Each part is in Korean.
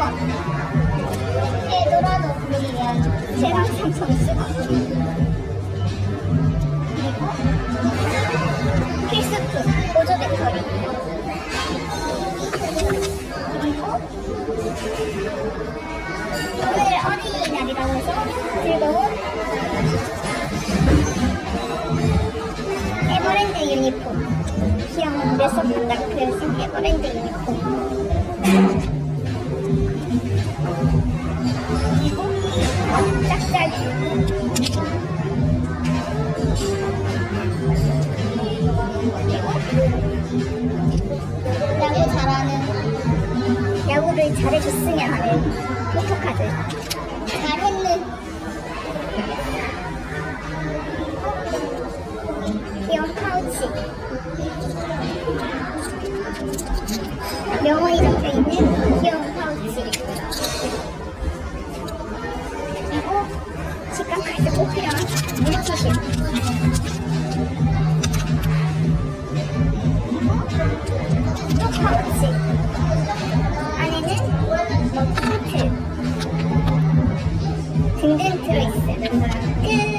삼성 수건 에도라도 부르면 체감 삼성 수건 그리고 필수품 보조 배터리 그리고 오늘 어린이날이라고 해서 즐거운 에버랜드 유니폼 귀여운 다크 속 에버랜드 유니폼 야구 잘하는 야구를 잘해줬으면 하는 포토카드. 잘했는 Şimdi interesse.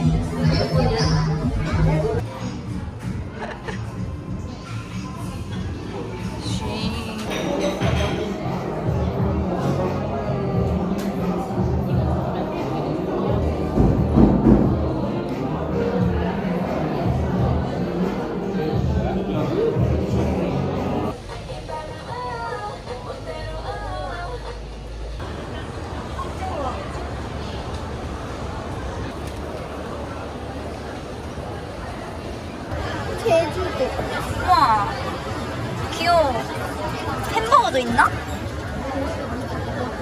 햄버거도 있나?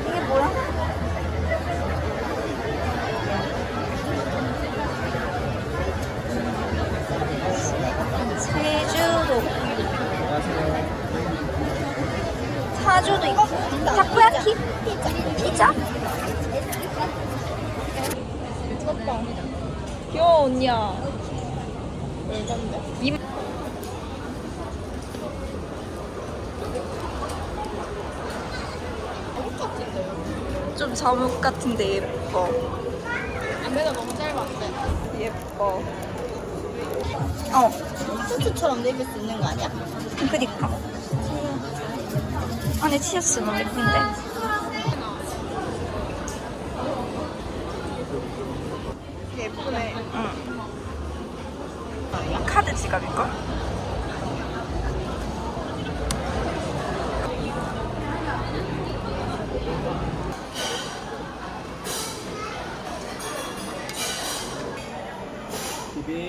이게 뭐야? 제주도. 사주도 있고. 타코야키? 피자? 귀여워, 언니야. 이... 좀 잠옷 같은데 예뻐. 안대가 너무 짧았대. 예뻐. 어, 수트처럼 입을 수 있는 거 아니야? 그니까. 안에 티셔츠 너무 예쁜데. 예쁘네. 응. 카드 지갑일걸? ปี